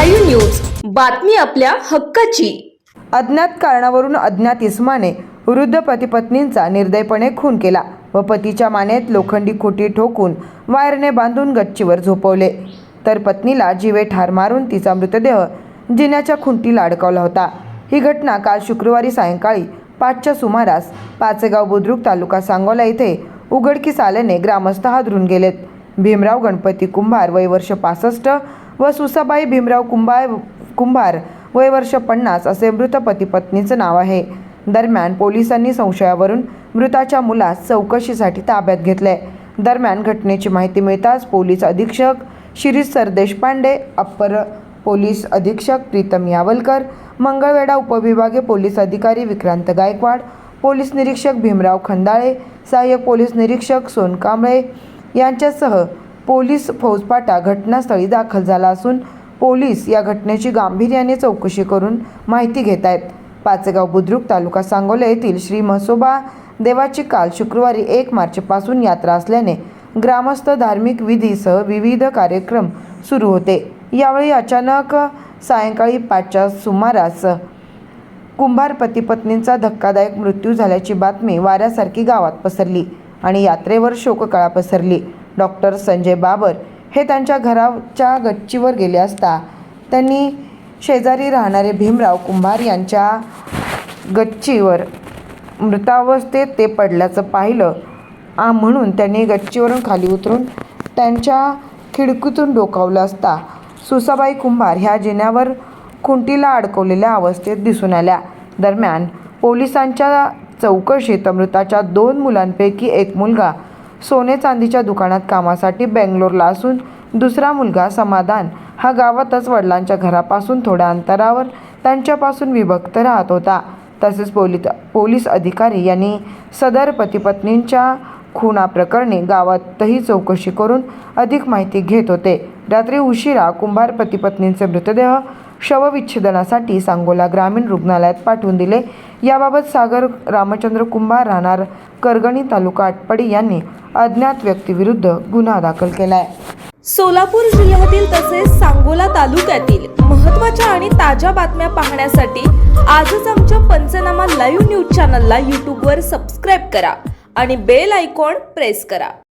बातमी आपल्या हक्काची. अज्ञात कारणावरून अज्ञात इस्माने वृद्ध पतीपत्नींचा निर्दयपणे खून केला व पतीच्या मानेत लोखंडी खोटी ठोकून वायरने बांधून गच्चीवर झोपवले. तर पत्नीला जीवे ठार मारून तिचा मृतदेह जिन्याच्या खुंटीला अडकवला होता. ही घटना काल शुक्रवारी सायंकाळी पाचच्या सुमारास पाचेगाव बुद्रुक तालुका सांगोला येथे उघडकीस आल्याने ग्रामस्थ हादरून गेलेत. भीमराव गणपती कुंभार वय वर्ष पासष्ट व सुसाबाई भीमराव कुंभार कुंभार वय वर्ष पन्नास असे मृत पती पत्नीचं नाव आहे. दरम्यान पोलिसांनी संशयावरून मृताच्या मुलास चौकशीसाठी ताब्यात घेतले दरम्यान घटनेची माहिती मिळताच पोलीस अधीक्षक शिरीष सरदेशपांडे अप्पर पोलीस अधीक्षक प्रीतम यावलकर मंगळवेढा उपविभागीय पोलीस अधिकारी विक्रांत गायकवाड पोलीस निरीक्षक भीमराव खंदाळे सहाय्यक पोलीस निरीक्षक सोन कांबळे यांच्यासह पोलीस फौजपाटा घटनास्थळी दाखल झाला असून पोलीस या घटनेची गांभीर्याने चौकशी करून माहिती घेत आहेत. पाचेगाव बुद्रुक तालुका सांगोला येथील श्री म्हसोबा देवाची काल शुक्रवारी एक मार्चपासून यात्रा असल्याने ग्रामस्थ धार्मिक विधीसह विविध कार्यक्रम सुरू होते. यावेळी अचानक सायंकाळी पाचच्या सुमारास कुंभार पती पत्नींचा धक्कादायक मृत्यू झाल्याची बातमी वाऱ्यासारखी गावात पसरली आणि यात्रेवर शोककळा पसरली. डॉक्टर संजय बाबर हे त्यांच्या घराच्या गच्चीवर गेले असता त्यांनी शेजारी राहणारे भीमराव कुंभार यांच्या गच्चीवर मृतावस्थेत ते पडल्याचं पाहिलं. आ म्हणून त्यांनी गच्चीवरून खाली उतरून त्यांच्या खिडकीतून डोकावलं असता सुसाबाई कुंभार ह्या जिन्यावर खुंटीला अडकवलेल्या अवस्थेत दिसून आल्या. दरम्यान पोलिसांच्या चौकशीत मृताच्या दोन मुलांपैकी एक मुलगा सोने चांदीच्या दुकानात कामासाठी बेंगलोरला असून दुसरा मुलगा समाधान. हा गावातच वडिलांच्या घरापासून थोड्या अंतरावर त्यांच्यापासून विभक्त राहत होता. तसेच पोलीस पोलीस अधिकारी यांनी सदर पतीपत्नींच्या खुनाप्रकरणी गावातही चौकशी करून अधिक माहिती घेत होते. रात्री उशिरा कुंभार पतीपत्नींचे मृतदेह शवविच्छेदनासाठी सांगोला ग्रामीण रुग्णालयात पाठवून दिले. याबाबत सागर रामचंद्र कुंभार राहणार करगणी तालुका आटपाडी यांनी अज्ञात व्यक्तीविरुद्ध गुन्हा दाखल केला आहे सोलापूर जिल्ह्यातील तसेच सांगोला तालुक्यातील महत्त्वाच्या आणि ताज्या बातम्या पाहण्यासाठी आजच आमच्या पंचनामा लाईव्ह न्यूज चॅनलला यूट्यूबवर सबस्क्राईब करा आणि बेल आयकॉन प्रेस करा.